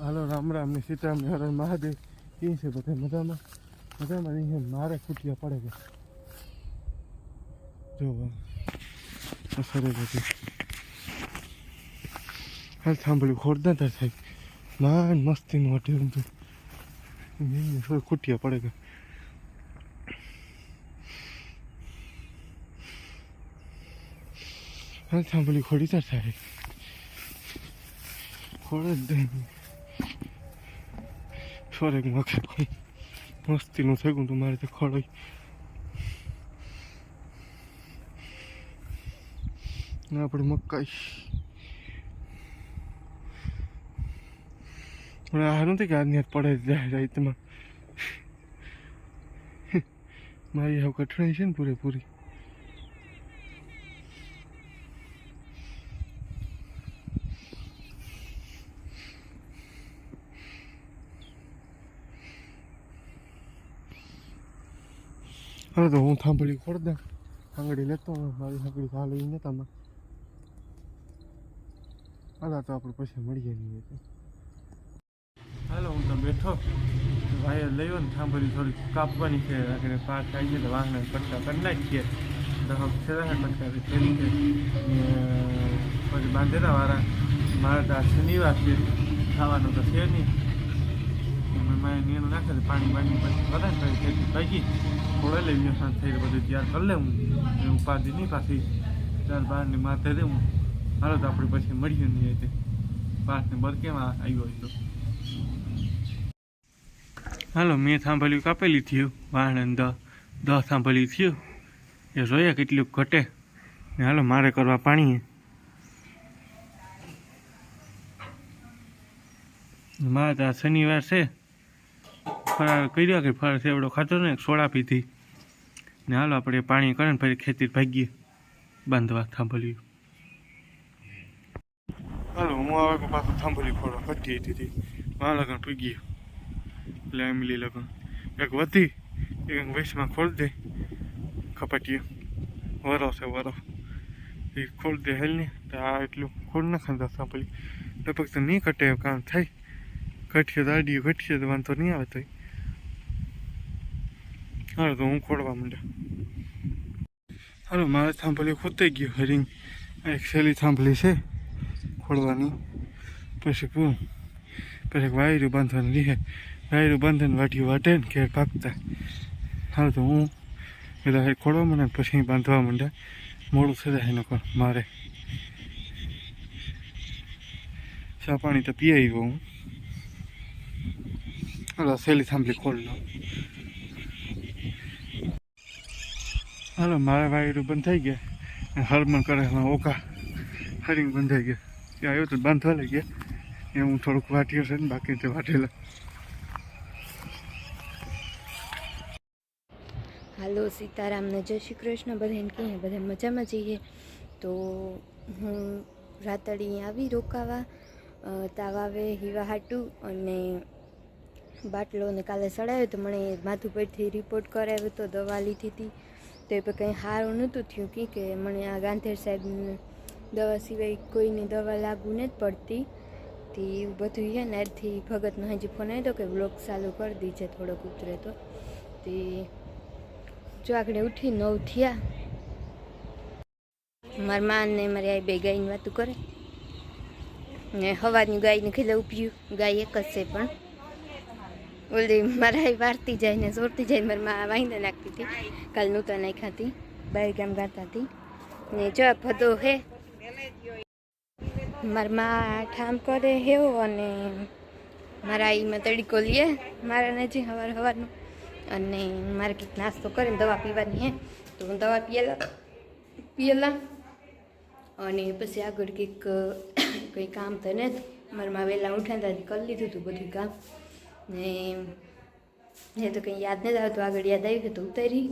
હાલો, રામ રામ ને સીતારામ ને હર હર મહાદેવ. કેમ છે બધા? મજામાં? મજામાં? નહીં મારે ખૂટિયા પડે છે. જો, અસરે બધી. હાલ સાંભળ્યું ખોરદાતા સાહેબ. માન મસ્તીનું હતું થોડું ખૂટિયા પડે કે હાલ સાંભળ્યું ખોડી તાર થાય ખોડ જ દે સોરેક મખે કોઈ મસ્તીનું થઈ ગયું તું મારે તો ખોડાઈ ને આપણે મકાઈ પણ આ નથી કે આજની હાથ પડે જાય રાઈતમાં મારી હવે કઠણાઈ છે ને પૂરેપૂરી હવે તો હું થાંભળી ખોડ દે આંગળી લેતો. મારી આંગળી ઘા લઈને તમે હાલા તો આપણે પછી મળીએ નહીં હાલો હું તો બેઠો વાયર લઈ ને થાંભળી થોડી કાપવાની છે આગળ પાક આવી છે તો વાહન પટકા કરી નાખીએ દહક છે કટકા ફેરી છે પછી બાંધેલા વાળા મારે તો શનિવાર છે ખાવાનું તો છે નહીં મારે નીણ નાખે પાણી બાણી પછી વધે ને પછી ખેતી પાકી થોડે લઈ ગયો સાંજ થઈ બધું તૈયાર કરી લેવું. એ ઉપાધિ નહીં પાછી. ચાર બારની માથે દેવું. હાલો તો આપણે પછી મળ્યું નહીં તે પાસને બરકેમાં આવ્યો હતો હાલો, મેં સાંભળ્યું કાપેલી થયું વાહણ દ. દહ સાંભળ્યું થયું. એ જોયા કેટલું ઘટે. ને હાલો, મારે કરવા પાણી મારે તો શનિવાર છે. ફરાર કર્યા કે ફરાર સેવડો ખાતો ને, સોડા પીધી. ને હાલો આપણે પાણી કરે ને ફરી ખેતી ભાગીએ. બાંધવા થાંભલ્યું હાલો, હું આવે પાછું થાંભલ્યું ખોડો હતી હતી મા લગન પૂગી એટલે એમલી લગન. એક વધી, એક વૈશમાં ખોલ દે. ખપટીએ. વરો છે વરો. એ ખોલ દે હેલ ને, તો આ એટલું ખોલ ના ખાંધા થાંભલી લગભગ તો નહીં કટે કામ થાય. ઘટીએ તો આડીએ ઘટીએ તો વાંધો નહીં આવે તો હાલો, તો હું ખોડવા માંડ્યા. હાલો, મારે થાંભલી ખોતાઈ ગયું હરિંગ એક સહેલી થાંભલી છે ખોડવાની પછી પૂ પછી વાયરું બાંધવાનું લીધે વાયરું બાંધીને વાટ્યું વાટે ને ઘેર પાકતા હાલ, તો હું એ ખોડવા માંડ્યા ને પછી બાંધવા માંડ્યા. મોડું થઈ જાય એનો મારે. ચા પાણી તો પી આવ્યો હું. હાલો સહેલી થાંભલી ખોડ લો હાલો, મારા વાયરું બંધ થઈ ગયા. હરમન કરે ઓકા. હરિંગ બંધાઈ ગયા. ત્યાં આવ્યો તો બાંધવા લઈ ગયા એ હું થોડુંક વાટ્યો છે ને, બાકી તે વાટેલા. હાલો, સીતારામને જય શ્રી કૃષ્ણ. બધાને કહીએ બધા મજામાં જઈએ તો હું રાતડી આવી રોકાવા. તાવ આવે હીવા હાટું અને બાટલો ને કાલે સડાવ્યો તો મને માથું પેટથી રિપોર્ટ કરાવ્યો તો દવા લીધી હતી. તો એ પણ કંઈ સારું નહોતું થયું કી કે મને આ ગાંધેર સાહેબ દવા સિવાય કોઈની દવા લાગુ નથી પડતી. તે એવું બધું છે ને એથી ભગતનો હજી ફોન આવ્યો કે બ્લોગ ચાલુ કરી દીજે થોડોક ઉતરે તો. તે જો આગળ ઉઠી નવ થયા. મારા મા ને મારી આ બે ગાયની વાતું કરે. ને હવાની ગાયને ખીલે ઉભ્યું ગાય એક જ છે પણ. ઓલી મારા વારતી જાય ને સોરતી જાય મારી મા વાંદા નાખતી હતી. કાલ નહોતા નાખી હતી બાર ગામ ગાતા હતી ને જો ફતો હે, મારા મા ઠામ કરે હેવો અને મારા આઈમાં તડીકો લે, મારા નજી હવાર હવારનું. અને મારે કંઈક નાસ્તો કરીને દવા પીવાની હે, તો હું દવા પીએલા પીએલા. અને પછી આગળ કંઈક, કંઈ કામ તો ને મારા માં વહેલા ઉઠાતા કરી લીધું હતું બધું કામ. ને એ તો કંઈ યાદ નથી આવતું, આગળ યાદ આવ્યું તો ઉતારી.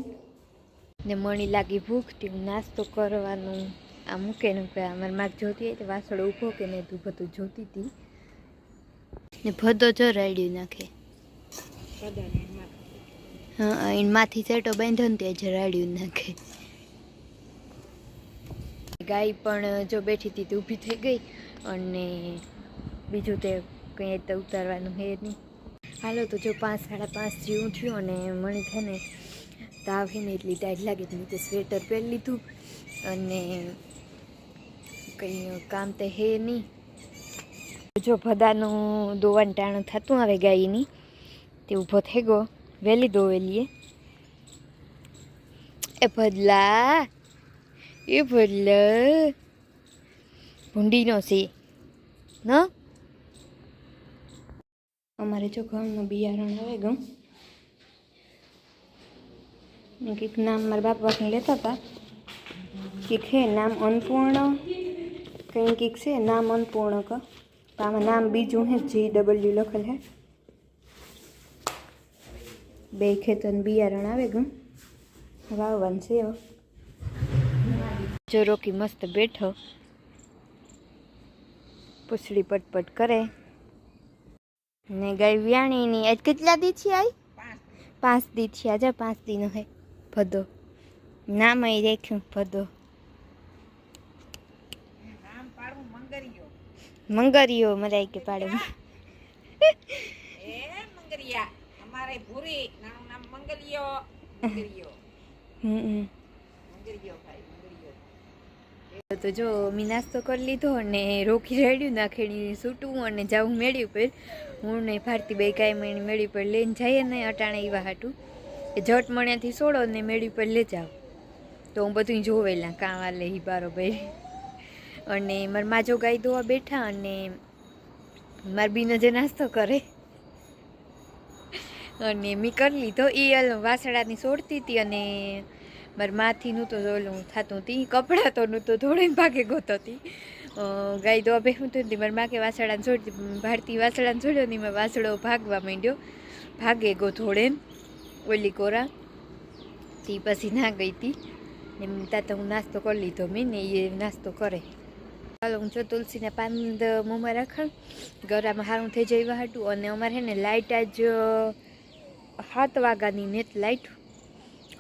ને મણી લાગી ભૂખ, તે હું નાસ્તો કરવાનું આ મૂકે ને કે અમારે માગ જોતી હોય તો વાસળ ઊભો કે ને તું બધું જોતી હતી. ને ભદો જો રાડ્યું નાખે. હા એને માથી સેટો બાંધ્યો ને ત્યાં જરાડ્યું નાખે. ગાય પણ જો બેઠી હતી તે ઊભી થઈ ગઈ અને બીજું તે કંઈ તો ઉતારવાનું હે નહીં. હાલો, તો જો પાંચ, સાડા પાંચ જેવું થયું અને મને છે ને તાવ ને એટલી ટાઈટ લાગે તો તો સ્વેટર પહેરી લીધું અને કંઈ કામ તો હે નહીં. જો ભદાનું દોવાનું ટાણું થતું આવે ગાયની, તે ઊભો થઈ ગયો. વહેલી દોવેલીએ. એ ભદલા એ ભદલા. ભૂંડીનો છે. ન? અમારે જો ઘઉંનું બિયારણ આવે ઘઉં કંઈક નામ મારા બાપ વાસણ લેતા હતા. કંઈક છે નામ અન્નપૂર્ણ, કંઈ કંઈક છે, નામ અન્નપૂર્ણ ક. આમાં નામ બીજું હે, જી ડબલ્યુ લખેલ હે. બે ખેતર બિયારણ આવે ગમ. વાવવાનું છે. જો રોકી મસ્ત બેઠો. પૂછડી પટપટ કરે. ને ગઈ વ્યાણીની આજ કેટલા દી છે આઈ? પાંચ દી છે આજે પાંચ દીનો હે. ભદો. નામ અહીં રાખ્યું ભદો. મંગરિયો મરાય કે પાડે. એ મંગરિયા. અમારે ભૂરી નામ મંગલિયો મંગરિયો હમ મંગરિયો ભાઈ તો જો મેં નાસ્તો કરી લીધો અને રોકી રેડ્યું નાખેણી સૂટું અને જાઉં મેળ્યું પર. હું ને ભારતીબાઈ કાંઈ મણી મેળી પર લઈને જઈએ ને અટાણે એવા હાટું એ જટ મણ્યાથી સોડો ને મેળી પર લે જાવ તો હું બધું જોવેલા કાં વાલે બારો ભાઈ. અને મારા માજો ગાય દોવા બેઠા અને મારા બીનો જે નાસ્તો કરે. અને મેં કરી લીધો. એ વાસણાની સોડતી હતી અને મારી માથીનું તો ઓલું થતું હતી કપડાં તો નું તો ધોળીને ભાગે ગોતો હતી ગાય ગાય દોવા બેહું તો મારી માકે વાસણાને છોડતી ભારતી વાસણાને છોડ્યો ને એમાં વાસળો ભાગવા માંડ્યો. ભાગે ગો ધોળે ઓલી કોરા. તે પછી ના ગઈ હતી ને તાતા હું નાસ્તો કરી લીધો મેં ને એ નાસ્તો કરે. ચાલો હું જો તુલસીને પાન મોંમાં રાખણ ગરામાં સારું થઈ જાય હતું અને અમારે હે ને લાઇટ આજ સાત વાગ્યાની નેત લાઇટ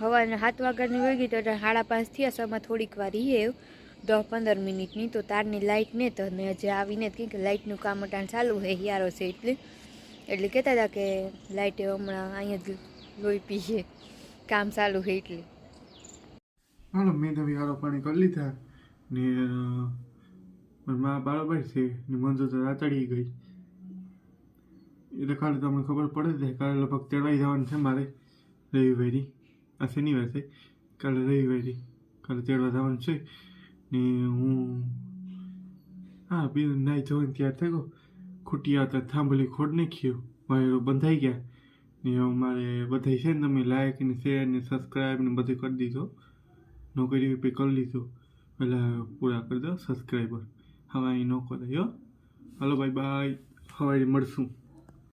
હવાના સાત વાગ્યાની વહી ગઈ તો સાડા પાંચ થયા સમા થોડીક વાર એ દસ પંદર મિનિટની તો તારની લાઇટ ને તો ને હજી આવીને કંઈક લાઇટનું કામ અટાણ ચાલુ હે હિયારો છે એટલે. એટલે કહેતા હતા કે લાઇટ હમણાં અહીંયા જ લોહી પીએ કામ ચાલુ છે એટલે. હાલો, મેં તો વિહારો પાણી કરી લીધા ને મારી મા બરાબર છે ને મંજુ તો રાતડી ગઈ. એટલે ખાલી તમને ખબર પડે છે કાલે લગભગ તેડવાઈ જવાનું છે મારે રવિવારી. આ શનિવાર છે કાલે રવિવારી, કાલે તેડવા જવાનું છે. ને હું, હા, બી નાઈ જવાનું ત્યાર થઈ ગયો. ખૂટી આવતા થાંભલી ખોડ નાખ્યો. વાયરો બંધાઈ ગયા. ને હવે મારે બધાય છે ને તમે લાઈક ને શેર ને સબસ્ક્રાઈબ ને બધું કરી દીધો. નોકરી પે કરી લીધો. પહેલાં પૂરા કરી દો સબસ્ક્રાઈબર હવે અહીં ન હો. હાલો બાય બાય હવે મળશું.